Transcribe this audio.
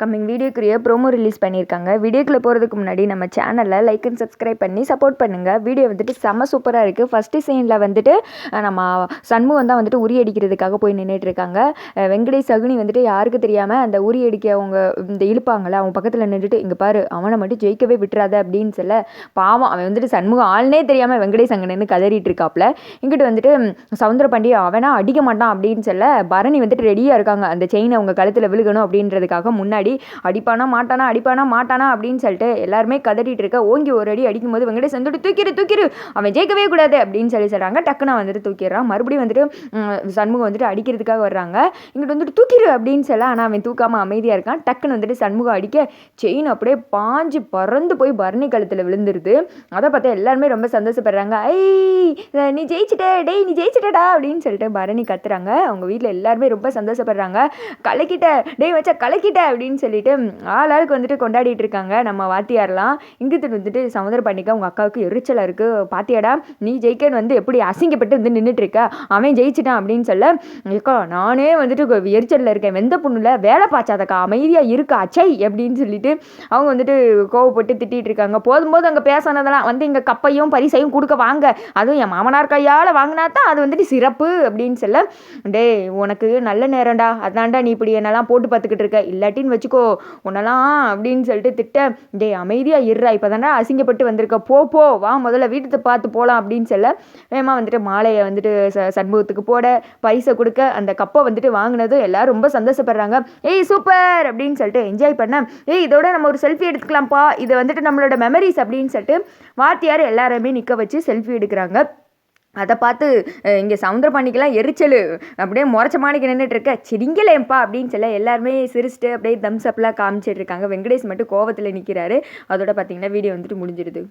Coming வீடியோக்குரிய promo release பண்ணியிருக்காங்க. வீடியோக்குள்ளே போகிறதுக்கு முன்னாடி நம்ம சேனலை லைக் அண்ட் சப்ஸ்கிரைப் பண்ணி சப்போர்ட் பண்ணுங்கள் வீடியோ வந்துட்டு செம்ம சூப்பராக இருக்குது ஃபஸ்ட்டு சீனில் வந்துட்டு நம்ம சண்முகம் தான் வந்துட்டு உரி அடிக்கிறதுக்காக போய் நின்றுட்டு இருக்காங்க. வெங்கடேஷ் சகுனி வந்துட்டு யாருக்கு தெரியாமல் அந்த உரி அடிக்க அவங்க இந்த இழுப்பாங்களே அவங்க பக்கத்தில் நின்றுட்டு இங்கே பாரு அவனை மட்டும் ஜெயிக்கவே விட்டுறாத அப்படின்னு சொல்ல பாவம் அவன் வந்துட்டு சண்முகம் ஆள்னே தெரியாமல் வெங்கடேஷ் அங்கே கதறிட்டு இருக்காப்புல இங்கிட்டு வந்துட்டு சவுந்தர பாண்டிய அவனா அடிக்க மாட்டான் அப்படின்னு சொல்ல பரணி வந்துட்டு ரெடியாக இருக்காங்க. அந்த செயினை அவங்க கழுத்தில் விழுகணும் அப்படின்றதுக்காக முன்னாடி அடிப்பானா மாட்டானா அடிப்பானா மாட்டானா அப்படின்னு சொல்லிட்டு எல்லாருமே கதறிட்டு இருக்க ஓங்கி ஒரு அடி அடிக்கும்போது வெங்கடேஷ் வந்துட்டு தூக்கிடு தூக்கிடு அவன் ஜெயிக்கவே கூடாது அப்படின்னு சொல்லி சொல்கிறாங்க டக்குன்னு வந்துட்டு தூக்கிடுறான். மறுபடியும் வந்துட்டு சண்முகம் வந்துட்டு அடிக்கிறதுக்காக வர்றாங்க. இங்கிட்டு வந்துட்டு தூக்கிடு அப்படின்னு சொல்ல ஆனால் அவன் தூக்காமல் அமைதியாக இருக்கான். டக்குன்னு வந்துட்டு சண்முகம் அடிக்க செயின் அப்படியே பாஞ்சு பறந்து போய் பரணி கழுத்தில் விழுந்துருது. அதை பார்த்தா எல்லாருமே ரொம்ப சந்தோஷப்படுறாங்க. ஐ நீ ஜெயிச்சிட்ட டேய் நீ ஜெயிச்சிட்டடா அப்படின்னு சொல்லிட்டு பரணி கத்துறாங்க. அவங்க வீட்டில் எல்லாருமே ரொம்ப சந்தோஷப்படுறாங்க. கலக்கிட்ட டேய் வச்சா கலக்கிட்ட அப்படின்னு சொல்லிட்டு ம், ஆள் ஆளுக்கு வந்துட்டு கொண்டாடிட்டு இருக்காங்க. நம்ம வாத்தியார்லாம். இங்கிட்டு வந்துட்டு சமுதர பண்ணிக்க உங்கள் அக்காவுக்கு எரிச்சலாக இருக்குது பாத்தியாடா நீ ஜெயிக்கன்னு வந்து எப்படி அசிங்கப்பட்டு வந்து நின்றுட்டு இருக்க? அவன் ஜெயிச்சிட்டான் அப்படின்னு சொல்ல அக்கா நானே வந்துட்டு எரிச்சலில் இருக்கேன். வெந்த பொண்ணுல வேலை பாய்ச்சாதக்கா அமைதியாக இருக்கா அச்சை அப்படின்னு சொல்லிட்டு அவங்க வந்துட்டு கோவப்பட்டு திட்டிட்டு இருக்காங்க. போதும் போது அங்கே பேசினதெல்லாம் வந்து இங்கே கப்பையும் பரிசையும் கொடுக்க வாங்க. அதுவும் என் மாமனார் கையால் வாங்கினா தான் அது வந்துட்டு சிறப்பு அப்படின்னு சொல்ல டேய் உனக்கு நல்ல நேரம்டா. அதான்டா நீ இப்படி என்னெல்லாம் போட்டு பார்த்துக்கிட்டு இருக்க. இல்லாட்டின்னு வச்சு வச்சுக்கோ உன்னெல்லாம் அப்படின்னு சொல்லிட்டு திட்ட டேய் அமைதியாக இருறா இப்போ தானே அசிங்கப்பட்டு வந்திருக்க. போ போ வா முதல்ல வீட்டை பார்த்து போகலாம் அப்படின்னு சொல்ல வேமா வந்துட்டு மாலையை வந்துட்டு ச சண்முகத்துக்கு போட பைசை கொடுக்க அந்த கப்பை வந்துட்டு வாங்கினதும் எல்லாரும் ரொம்ப சந்தோஷப்படுறாங்க. ஏய் சூப்பர்! அப்படின்னு சொல்லிட்டு என்ஜாய் பண்ண ஏய் இதோட நம்ம ஒரு செல்ஃபி எடுத்துக்கலாம்ப்பா. இது வந்துட்டு நம்மளோட மெமரிஸ் அப்படின்னு சொல்லிட்டு வாத்தியார் எல்லாருமே நிற்க வச்சு செல்ஃபி எடுக்கிறாங்க. அதை பார்த்து இங்கே சவுந்தரபாண்டிக்கெல்லாம் எரிச்சல். அப்படியே முறைச்ச மாணிக்கு நின்றுட்டு இருக்க சிரிங்கலேம்ப்பா அப்படின்னு சொல்ல எல்லாருமே சிரிச்சிட்டு அப்படியே தம்ஸ் அப்லாம் காமிச்சிட்டு இருக்காங்க. வெங்கடேஷ் மட்டும் கோவத்தில் நிற்கிறாரு அதோட பார்த்தீங்கன்னா வீடியோ வந்துட்டு முடிஞ்சிடுது.